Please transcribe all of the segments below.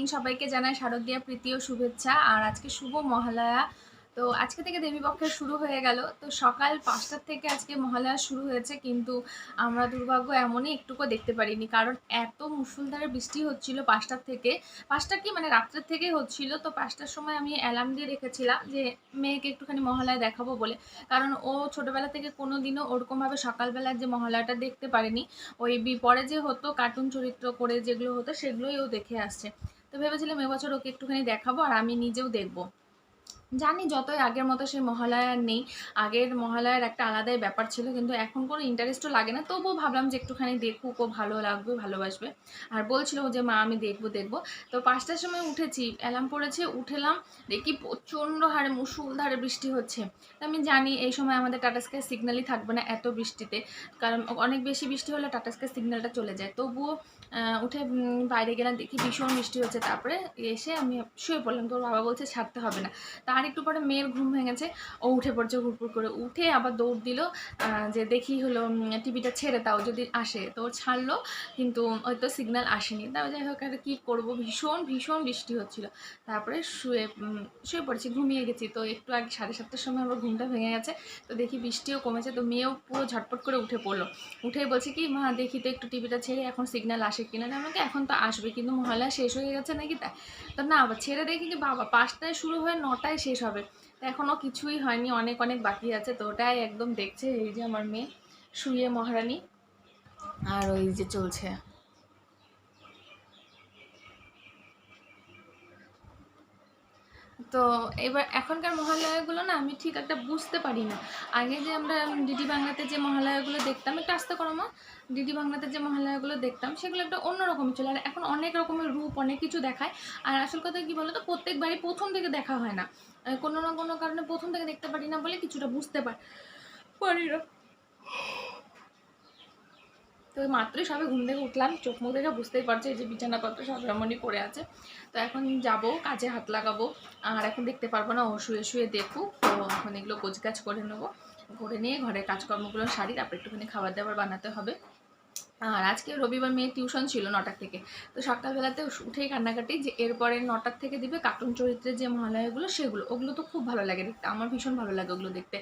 Morning সবাইকে জানাই শারদীয়া প্রীতি ও শুভেচ্ছা। আর আজকে শুভ মহালয়া। তো আজকে থেকে দেবীপক্ষের শুরু হয়ে গেল। তো সকাল পাঁচটার থেকে আজকে মহালয়া শুরু হয়েছে, কিন্তু আমরা দুর্ভাগ্য এমনই একটুকু দেখতে পারিনি। কারণ এত মুসুলধারে বৃষ্টি হচ্ছিল পাঁচটার থেকে। পাঁচটা কি মানে রাত্রের থেকেই হচ্ছিল। তো পাঁচটার সময় আমি অ্যালার্ম দিয়ে রেখেছিলাম যে মেয়েকে একটুখানি মহালয়া দেখাবো বলে। কারণ ও ছোটোবেলা থেকে কোনো দিনও ওরকমভাবে সকালবেলা যে মহালয়াটা দেখতে পারেনি, ওই পরে যে হতো কার্টুন চরিত্র করে যেগুলো হতো, সেগুলোই ও দেখে আসছে। তো ভেবেছিলাম এবছর ওকে একটুখানি দেখাবো আর আমি নিজেও দেখব। জানি যতই আগের মতো সেই মহালয়া নেই। আগের মহালয়ার একটা আলাদাই ব্যাপার ছিল, কিন্তু এখন কোনো ইন্টারেস্টও লাগে না। তবুও ভাবলাম যে একটুখানি দেখুক ও ভালো লাগবে, ভালোবাসবে। আর বলছিল যে, মা, আমি দেখব দেখব। তো পাঁচটার সময় উঠেছি অ্যালার্ম পড়েছে, উঠেলাম, দেখি প্রচণ্ড হারে মুসুলধারে বৃষ্টি হচ্ছে। আমি জানি এই সময় আমাদের টাটা স্কাই সিগন্যালই থাকবে না এত বৃষ্টিতে, কারণ অনেক বেশি বৃষ্টি হলে টাটা স্কাই সিগন্যালটা চলে যায়। তবুও উঠে বাইরে গেলাম, দেখি ভীষণ বৃষ্টি হচ্ছে। তারপরে এসে আমি শুয়ে পড়লাম। তোর বাবা বলছে, ছাড়তে হবে না। তার একটু পরে মেয়ের ঘুম ভেঙেছে ও উঠে পড়ছে হুড়পুর করে উঠে আবার দৌড় দিল যে দেখি হলো টিভিটা ছেড়ে দাও, যদি আসে। তো ছাড়লো, কিন্তু হয়তো সিগন্যাল আসেনি। তাও যাই হোক, আর কী করব? ভীষণ ভীষণ বৃষ্টি হচ্ছিল। তারপরে শুয়ে শুয়ে পড়েছি, ঘুমিয়ে গেছি। তো একটু আগে সাড়ে সাতটার সময় আমার ঘুমটা ভেঙে গেছে। তো দেখি বৃষ্টিও কমেছে, তো মেয়েও পুরো ঝটপট করে উঠে পড়ল। উঠে বলছে কি, মা, দেখি তো একটু টিভিটা ছেড়ে এখন সিগন্যাল আসে কিনা? না আমাকে এখন তো আসবে, কিন্তু মহালয়া শেষ হয়ে গেছে নাকি? তাই তো না, আবার ছেড়ে দেখি কি, বাবা, পাঁচটায় শুরু হয়ে, নটায় শেষ হবে। তো এখনও কিছুই হয়নি, অনেক অনেক বাকি আছে। তো ওটাই একদম দেখছে, এই যে আমার মেয়ে, শুয়ে মহারানী। আর ওই যে চলছে। তো এবার এখনকার মহালয়াগুলো না আমি ঠিক একটা বুঝতে পারি না। আগে যে আমরা ডিডি বাংলাতে যে মহালয়াগুলো দেখতাম, একটু আস্তে করো মা। ডিডি বাংলাতে যে মহালয়াগুলো দেখতাম, সেগুলো একটা অন্যরকম ছিল। আর এখন অনেক রকমের রূপ, অনেক কিছু দেখায়। আর আসল কথা কি বলতো? প্রত্যেকবারই প্রথম থেকে দেখা হয় না। কোনো না কোনো কারণে প্রথম থেকে দেখতে পারি না বলে কিছুটা বুঝতে পারি না। তো মাত্রই সবে ঘুম থেকে উঠলাম, চোখ মুখ দেখে বুঝতেই পারছে যে বিছানাপত্র সব এমনই পড়ে আছে। তো এখন যাব, কাজে হাত লাগাবো, আর এখন দেখতে পারব না ও শুয়ে শুয়ে দেখুক, তো এখন এগুলো গোছগাছ করে নেব। করে নিয়ে ঘরের কাজকর্মগুলো সারি, তারপর একটুখানি খাবার দাবার বানাতে হবে। আর আজকে রবিবার মেয়ে টিউশন ছিল নটার থেকে। তো সকালবেলাতে উঠেই কান্নাকাটি যে এরপরে নটার থেকে দিবে কার্টুন চরিত্রের যে মহালয়াগুলো সেগুলো। ওগুলো তো খুব ভালো লাগে দেখতে। আমার ভীষণ ভালো লাগে ওগুলো দেখতে।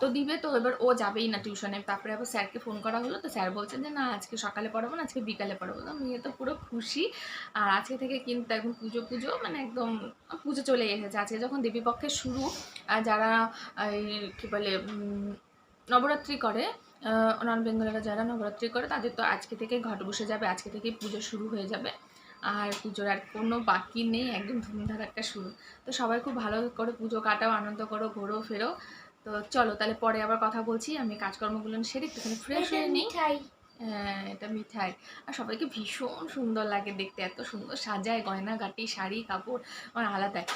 তো দিবে তো এবার ও যাবেই না টিউশনে। তারপরে আবার স্যারকে ফোন করা হলো। তো স্যার বলছেন যে, না, আজকে সকালে পড়াবো না, আজকে বিকালে পড়াবো। তো মেয়ে তো পুরো খুশি। আর আজকে থেকে কিন্তু একদম পুজো পুজো মানে একদম পুজো চলে এসেছে। আজকে যখন দেবীপক্ষের শুরু, আর যারা এই কী বলে নবরাত্রি করে নন বেঙ্গলেরা যারা নবরাত্রি করে তাদের তো আজকে থেকে ঘট বসে যাবে আজকে থেকেই পুজো শুরু হয়ে যাবে। আর পুজোর আর কোনো বাকি নেই একদম ধুমধারাক্কা শুরু। তো সবাই খুব ভালো করে পুজো কাটাও আনন্দ করো ঘোরো ফেরো। তো চলো তাহলে পরে আবার কথা বলছি। আমি কাজকর্মগুলো সেরে একটুখানি ফ্রেশ হয়ে নিই। মিঠাই। হ্যাঁ এটা মিঠাই। আর সবাইকে ভীষণ সুন্দর লাগে দেখতে এত সুন্দর সাজায় গয়না গাটি শাড়ি কাপড় আমার আলাদাই।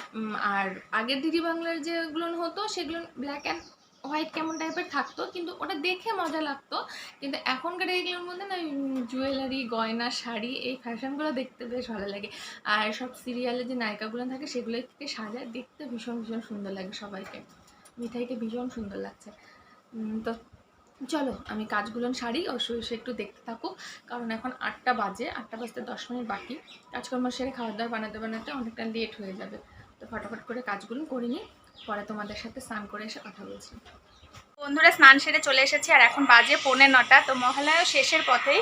আর আগের দিদি বাংলার যেগুলো হতো সেগুলো ব্ল্যাক অ্যান্ড হোয়াইট কেমন টাইপের থাকতো, কিন্তু ওটা দেখে মজা লাগতো। কিন্তু এখনকার এইগুলোর মধ্যে না জুয়েলারি গয়না, শাড়ি, এই ফ্যাশনগুলো দেখতে বেশ ভালো লাগে। আর সব সিরিয়ালে যে নায়িকাগুলো থাকে সেগুলো থেকে সাজায়, দেখতে ভীষণ ভীষণ সুন্দর লাগে সবাইকে। মিঠাইকে ভীষণ সুন্দর লাগছে। তো চলো, আমি কাজগুলো সারি, ও শুয়ে একটু দেখতে থাকুক। কারণ এখন আটটা বাজে, আটটা বাজতে দশ মিনিট বাকি। কাজকর্ম সেরে খাওয়া দাওয়া বানাতে বানাতে অনেকটা লেট হয়ে যাবে। তো ফটাফট করে কাজগুলো করে নিই। পরে তোমাদের সাথে স্নান করে এসে কথা বলছি। বন্ধুরা স্নান সেরে চলে এসেছি আর এখন বাজে পৌনে নটা তো মহালয়া শেষের পথেই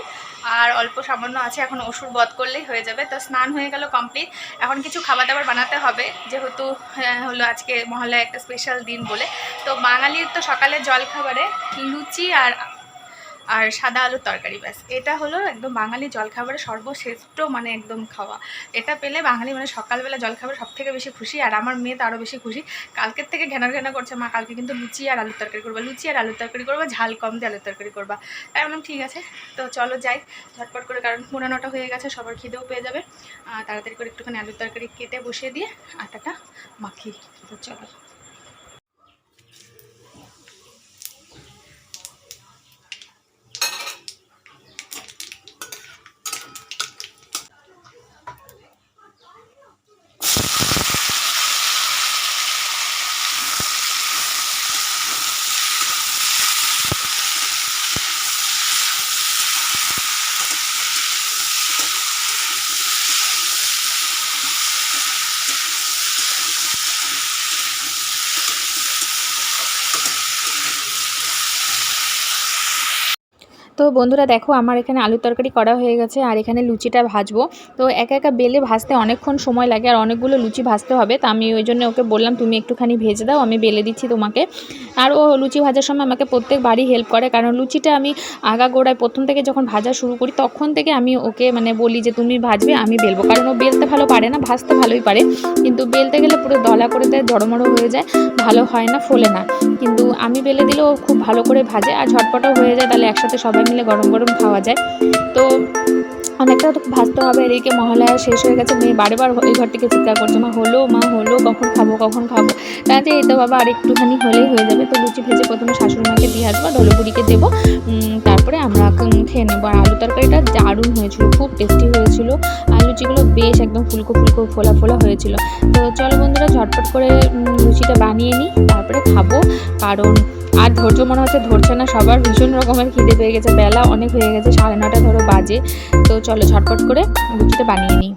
আর অল্প সামান্য আছে এখন ওষুধ বধ করলেই হয়ে যাবে। তো স্নান হয়ে গেল কমপ্লিট এখন কিছু খাবার দাবার বানাতে হবে যেহেতু আহ, হলো আজকে মহালয়া একটা স্পেশাল দিন বলে। তো বাঙালির তো সকালে জল খাবারে লুচি আর আর সাদা আলুর তরকারি, ব্যাস। এটা হলো একদম বাঙালি জলখাবারের সর্বশ্রেষ্ঠ মানে একদম খাওয়া। এটা পেলে বাঙালি মানে সকালবেলা জলখাবার সব থেকে বেশি খুশি, আর আমার মেয়ে তো আরও বেশি খুশি। কালকের থেকে ঘেনা ঘেনা করছে, মা, কালকে কিন্তু লুচি আর আলুর তরকারি করবা, লুচি আর আলুর তরকারি করবা, ঝাল কম দিয়ে আলুর তরকারি করবা। তাই বললাম, ঠিক আছে, তো চলো যাই, ঝটপট করে, কারণ পুরানোটা হয়ে গেছে, সবার খিদেও পেয়ে যাবে। তাড়াতাড়ি করে একটুখানি আলুর তরকারি কেটে বসিয়ে দিয়ে আটাটা মাখি তো চলো। তো বন্ধুরা দেখো, আমার এখানে আলুর তরকারি করা হয়ে গেছে আর এখানে লুচিটা ভাজবো। তো একা একা বেলে ভাজতে অনেকক্ষণ সময় লাগে আর অনেকগুলো লুচি ভাজতে হবে। তো আমি ওই জন্য ওকে বললাম, তুমি একটুখানি ভেজে দাও, আমি বেলে দিচ্ছি তোমাকে। আর ও লুচি ভাজার সময় আমাকে প্রত্যেকবারই হেল্প করে। কারণ লুচিটা আমি আগা গোড়ায় প্রথম থেকে যখন ভাজা শুরু করি, তখন থেকে আমি ওকে মানে বলি যে, তুমি ভাজবে, আমি বেলবো। কারণ ও বেলতে ভালো পারে না, ভাজতে ভালোই পারে। কিন্তু বেলতে গেলে পুরো দলা করে দেয় জড়মড়ো হয়ে যায়, ভালো হয় না, ফোলে না। কিন্তু আমি বেলে দিলেও খুব ভালো করে ভাজে আর ঝটপটাও হয়ে যায়, তাহলে একসাথে সবাই মিলে গরম গরম খাওয়া যায়। তো অনেকটা তো ভাজতে হবে, এদিকে মহালয়া শেষ হয়ে গেছে, মেয়ে বারেবার এই ঘর থেকে চিৎকার করছে, মা, হলো মা, হলো, কখন খাব কখন খাব? তাতে এই তো বাবা আর একটুখানি হলেই হয়ে যাবে। তো লুচি ভেজে প্রথমে শাশুড়ি মাকে দিয়ে আসব ঢোলপুরিকে দেবো। তারপরে আমরা খেয়ে নেব। আর আলু তরকারিটা দারুণ হয়েছিল, খুব টেস্টি হয়েছিল। আর লুচিগুলো বেশ একদম ফুলকো ফুলকো, ফোলা ফোলা হয়েছিল। তো চলো বন্ধুরা, ঝটপট করে লুচিটা বানিয়ে নিই, তারপরে খাব। কারণ আর ধৈর্য মনে হচ্ছে ধরছে না, সবার ভীষণ রকমের খিদে পেয়ে গেছে, বেলা অনেক হয়ে গেছে, সাড়ে নটা ধরো বাজে। তো চলো ঝটপট করে লুচিটা বানিয়ে নিই।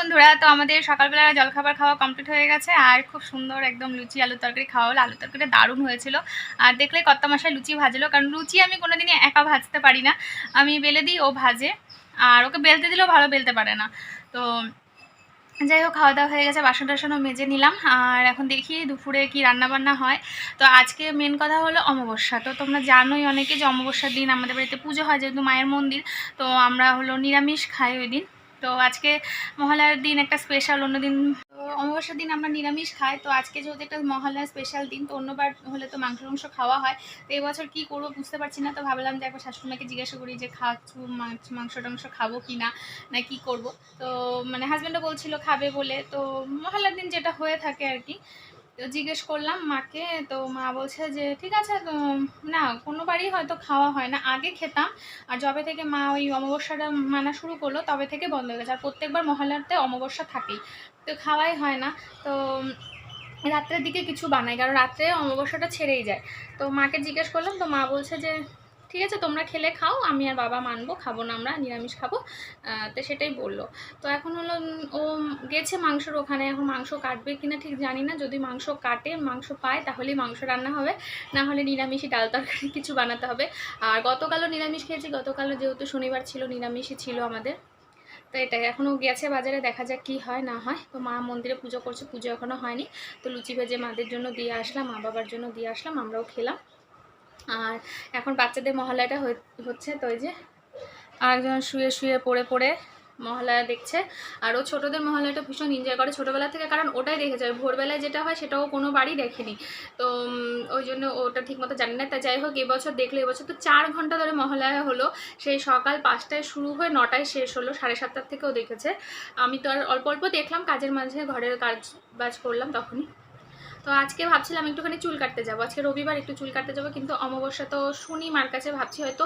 বন্ধুরা, তো আমাদের সকালবেলা জলখাবার খাওয়া কমপ্লিট হয়ে গেছে, আর খুব সুন্দর একদম লুচি, আলুর তরকারি খাওয়া হলো। আলুর তরকারিটা দারুণ হয়েছিল। আর দেখলে কত মশাই লুচি ভাজলো, কারণ লুচি আমি কোনোদিনই একা ভাজতে পারি না। আমি বেলে দিই, ও ভাজে, আর ওকে বেলতে দিলেও ভালো বেলতে পারে না। তো যাই হোক, খাওয়া দাওয়া হয়ে গেছে, বাসন টাসনও মেজে নিলাম। আর এখন দেখি দুপুরে কি রান্না বান্না হয়। তো আজকে মেন কথা হলো অমাবস্যা। তো তোমরা জানোই অনেকে যে অমাবস্যার দিন আমাদের বাড়িতে পুজো হয় যেহেতু মায়ের মন্দির, তো আমরা হলো নিরামিষ খাই ওই দিন। তো আজকে মহালয়ার দিন একটা স্পেশাল অন্য দিন, অমাবস্যার দিন আমরা নিরামিষ খাই, তো আজকে যেহেতু একটা মহালয়ার স্পেশাল দিন, তো অন্যবার হলে তো মাংস মাংস খাওয়া হয়। তো এবছর কী করব বুঝতে পারছি না, তো ভাবলাম যে একবার শাশুড়িমাকে জিজ্ঞাসা করি যে খাচ্ছু মাংস টাংস খাব কি না না কী করব। তো মানে হাজব্যান্ডও বলছিল খাবে বলে, তো মহালয়ার দিন যেটা হয়ে থাকে আর কি তো জিজ্ঞেস করলাম, মাকে, তো মা বলছে যে, ঠিক আছে, তো না, কোনো বাড়ি হয়তো খাওয়া হয় না। আগে খেতাম, আর যবে থেকে মা ওই অমাবস্যাটা মানা শুরু করল, তবে থেকে বন্ধ হয়ে গেছে। আর প্রত্যেকবার মহালয়াতে অমাবস্যা থাকেই, তো খাওয়াই হয় না। তো রাত্রের দিকে কিছু বানাই, কারণ রাত্রে অমাবস্যাটা ছেড়েই যায়। তো মাকে জিজ্ঞেস করলাম, তো মা বলছে যে ঠিক আছে, তোমরা খেলে খাও, আমি আর বাবা মানবো, খাব না আমরা, নিরামিষ খাব। তো সেটাই বলল। তো এখন হলো ও গেছে মাংসর ওখানে, এখন মাংস কাটবে কিনা ঠিক জানি না। যদি মাংস কাটে, মাংস পায়, তাহলেই মাংস রান্না হবে। না হলে নিরামিষই ডাল তরকারি কিছু বানাতে হবে। আর গতকালও নিরামিষ খেয়েছি, গতকালও যেহেতু শনিবার ছিল, নিরামিষই ছিল আমাদের। তো এটাই, এখনও গেছে বাজারে, দেখা যাক কি হয়, না হয়। তো মা মন্দিরে পুজো করছে, পুজো এখনও হয়নি। তো লুচি ভেজে মাদের জন্য দিয়ে আসলাম, মা বাবার জন্য দিয়ে আসলাম, আমরাও খেলাম। আর এখন বাচ্চাদের মহালয়াটা হচ্ছে তো ওই যে আরেকজন শুয়ে শুয়ে পড়ে পড়ে মহালয়া দেখছে। আর ও ছোটোদের মহালয়াটা ভীষণ এনজয় করে ছোটোবেলা থেকে, কারণ ওটাই দেখেছে। ভোরবেলায় যেটা হয় সেটাও কোনো বাড়ি দেখেনি। তো ওই জন্য ওটা ঠিকমতো জানি না। তা যাই হোক এবছর দেখলে এবছর তো চার ঘণ্টা ধরে মহালয়া হলো। সেই সকাল পাঁচটায় শুরু হয়ে নটায় শেষ হলো, সাড়ে সাতটার থেকেও দেখেছে। আমি তো আর অল্প অল্প দেখলাম, কাজের মাঝে ঘরের কাজ বাজ করলাম তখনই। তো আজকে ভাবছিলাম একটুখানি চুল কাটতে যাব। আজকে রবিবার একটু চুল কাটতে যাব, কিন্তু অমাবস্যা তো শুনি মার কাছে ভাবছি হয়তো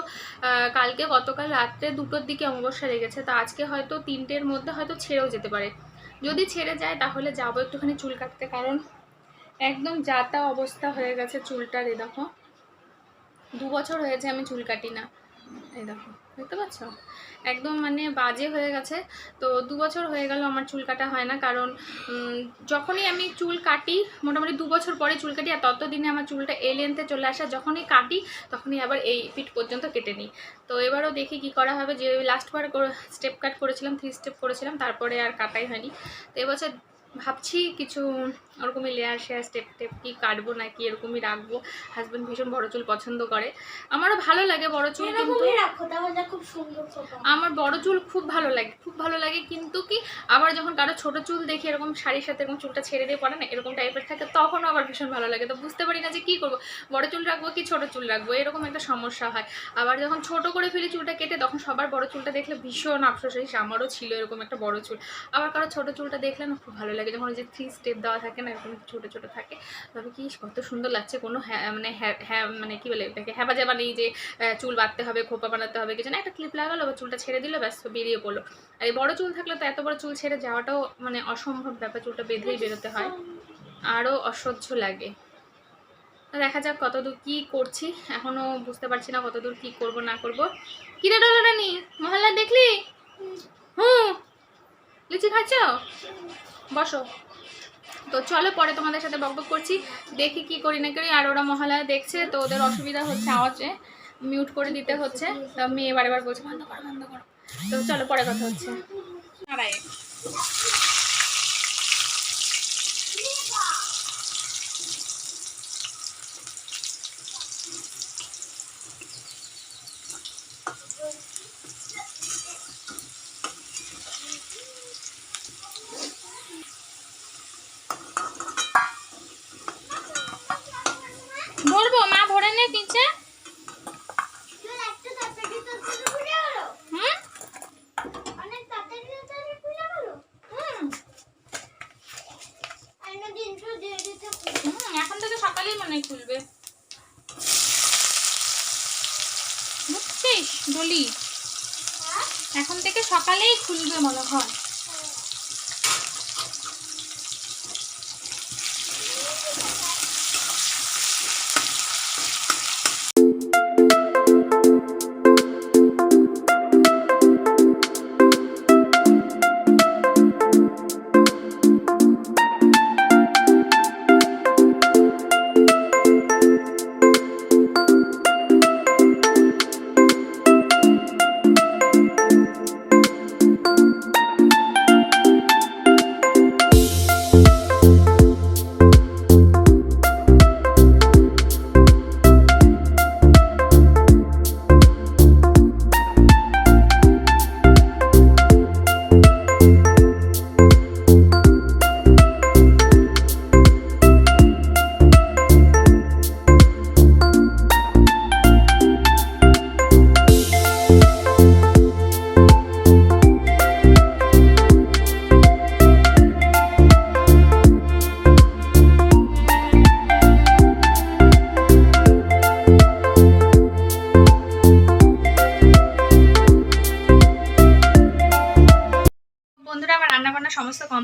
কালকে গতকাল রাত্রে দুটোর দিকে অমাবস্যা লেগেছে, তো আজকে হয়তো তিনটের মধ্যে হয়তো ছেড়েও যেতে পারে। যদি ছেড়ে যায় তাহলে যাব একটুখানি চুল কাটতে, কারণ একদম যাতা অবস্থা হয়ে গেছে চুলটার, এ দেখো। দু বছর হয়েছে আমি চুল কাটি না। এই দেখো, দেখতে পাচ্ছ? একদম মানে বাজে হয়ে গেছে। তো দু বছর হয়ে গেল আমার চুল কাটা হয় না, কারণ যখনই আমি চুল কাটি, মোটামুটি দু বছর পরে চুল কাটি, আর ততদিনে আমার চুলটা এ লেন্থে চলে আসা যখনই কাটি, তখনই আবার এই ফিট পর্যন্ত কেটে নিই। তো এবারও দেখি কি করা হবে, যে লাস্টবার স্টেপ কাট করেছিলাম থ্রি স্টেপ করেছিলাম, তারপরে আর কাটাই হয়নি। তো এবছর ভাবছি কিছু ওরকমই লেয়ার শেয়ার স্টেপ টেপ কি কাটবো নাকি এরকমই রাখব। হাজব্যান্ড ভীষণ বড় চুল পছন্দ করে। আমারও ভালো লাগে বড় চুল কিন্তু আমার বড় চুল খুব ভালো লাগে খুব ভালো লাগে কিন্তু কি আবার যখন কারও ছোট চুল দেখি এরকম শাড়ির সাথে এরকম চুলটা ছেড়ে দিয়ে পড়ে না এরকম টাইপের থাকে তখনও আবার ভীষণ ভালো লাগে। তো বুঝতে পারি না যে কী করব বড় চুল রাখব কি ছোট চুল রাখব এরকম একটা সমস্যা হয়। আবার যখন ছোট করে ফেলি চুলটা কেটে তখন সবার বড় চুলটা দেখলে ভীষণ আফসোস আমারও ছিল এরকম একটা বড় চুল। আবার কারও ছোট চুলটা দেখলে না খুব ভালো লাগে যখন ওই যে থ্রি স্টেপ দেওয়া থাকে না এরকম ছোট ছোট থাকে। তবে কি কত সুন্দর লাগছে কোনো হ্যাঁ মানে হ্যাঁ হ্যাঁ মানে কি বলে এটাকে হ্যাবা যাবা নেই যে চুল বাঁধতে হবে, খোপা বানাতে হবে, কিছু না, একটা ক্লিপ লাগালো, বা চুলটা ছেড়ে দিল, ব্যাস, বেরিয়ে পড়ল। আর এই বড় চুল থাকলে তো এত বড় চুল ছেড়ে যাওয়াটাও মানে অসম্ভব ব্যাপার, চুলটা বেঁধেই বেরোতে হয়। আরও অসহ্য লাগে। দেখা যাক কতদূর কি করছি, এখনও বুঝতে পারছি না কতদূর কি করব, না করব। কিরে ডলো রানি মহল্লা দেখলি? হুম। লিচি খাচ্ছ? বসো। তো চলো পরে তোমাদের সাথে বকবক করছি। দেখি কি করি না করি। আর ওরা মহালয়া দেখছে, তো ওদের অসুবিধা হচ্ছে আওয়াজে। মিউট করে দিতে হচ্ছে। তো মেয়ে বারে বার বলছে, বন্ধ করো বন্ধ করো। তো চলো পরে কথা হচ্ছে দাঁড়ায় ভরবো মা ভরে নে পিছে একটু তাড়াতাড়ি তাড়াতাড়ি খুলে গেল হুম অনেক তাড়াতাড়ি তাড়াতাড়ি খুলে গেল হুম আইনা দিনটা দিয়ে দিতে হুম, এখন থেকে সকালেই মনে হয় খুলবে ডলি এখন থেকে সকালেই খুলবে মনে হয়।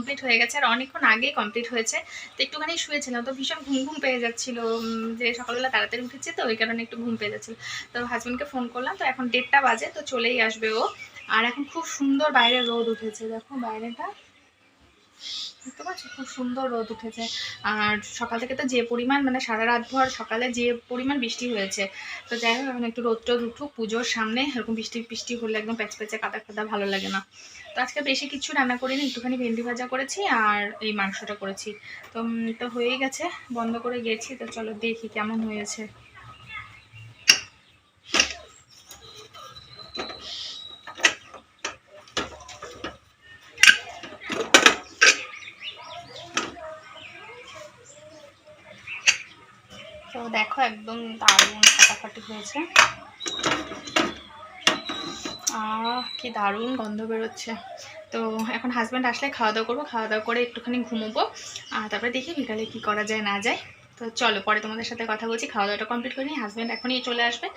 কমপ্লিট হয়ে গেছে আর অনেকক্ষণ আগেই কমপ্লিট হয়েছে। তো একটুখানি শুয়েছিলাম, তো ভীষণ ঘুম ঘুম পেয়ে যাচ্ছিল যে সকালবেলা তাড়াতাড়ি উঠেছে তো, ওই কারণে একটু ঘুম পেয়ে যাচ্ছিল। তো হাজব্যান্ডকে ফোন করলাম, তো এখন দেড়টা বাজে, তো চলেই আসবে ও। আর এখন খুব সুন্দর বাইরে রোদ উঠেছে, দেখো বাইরেটা। বুঝতে পারছ? খুব সুন্দর রোদ উঠেছে। আর সকাল থেকে তো যে পরিমাণ মানে সারা রাত ভর সকালে যে পরিমাণ বৃষ্টি হয়েছে, তো যাই হোক, এখন একটু রোদ টোদ উঠুক, পুজোর সামনে, এরকম বৃষ্টি বৃষ্টি হলে একদম প্যাচ প্যাচে কাদা কাদা ভালো লাগে না। তো আজকে বেশি কিছু রান্না করিনি, একটুখানি ভেন্ডি ভাজা করেছি আর এই মাংসটা করেছি। তো তো হয়েই গেছে, বন্ধ করে গেছি, তো চলো দেখি কেমন হয়েছে। দেখো একদম দারুণ ফাটাফাটি হয়েছে। কি দারুণ গন্ধ বেরোচ্ছে। তো এখন হাজব্যান্ড আসলে খাওয়া দাওয়া করব খাওয়া দাওয়া করে একটুখানি ঘুমোবো। আর তারপরে দেখি বিকালে কি করা যায়, না যায়। তো চলো, পরে তোমাদের সাথে কথা বলছি খাওয়া দাওয়াটা কমপ্লিট করে নিই হাজব্যান্ড এখনই চলে আসবে।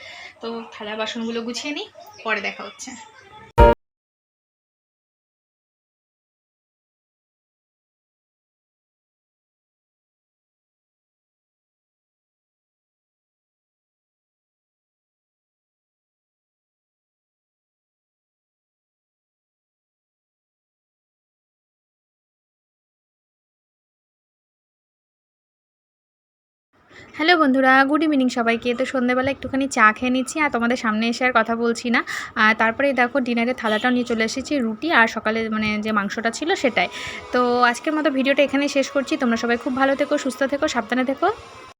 তো থালা বাসনগুলো গুছিয়ে নিই, পরে দেখা হচ্ছে। হ্যালো বন্ধুরা, গুড ইভিনিং সবাইকে। তো সন্ধ্যেবেলা একটুখানি চা খেয়ে নিচ্ছি আর তোমাদের সামনে এসে আর কথা বলছি না। তারপরে দেখো ডিনারের থালাটাও নিয়ে চলে এসেছি, রুটি আর সকালে মানে যে মাংসটা ছিল সেটাই। তো আজকের মতো ভিডিওটা এখানেই শেষ করছি। তোমরা সবাই খুব ভালো থেকো, সুস্থ থেকো, সাবধানে থেকো।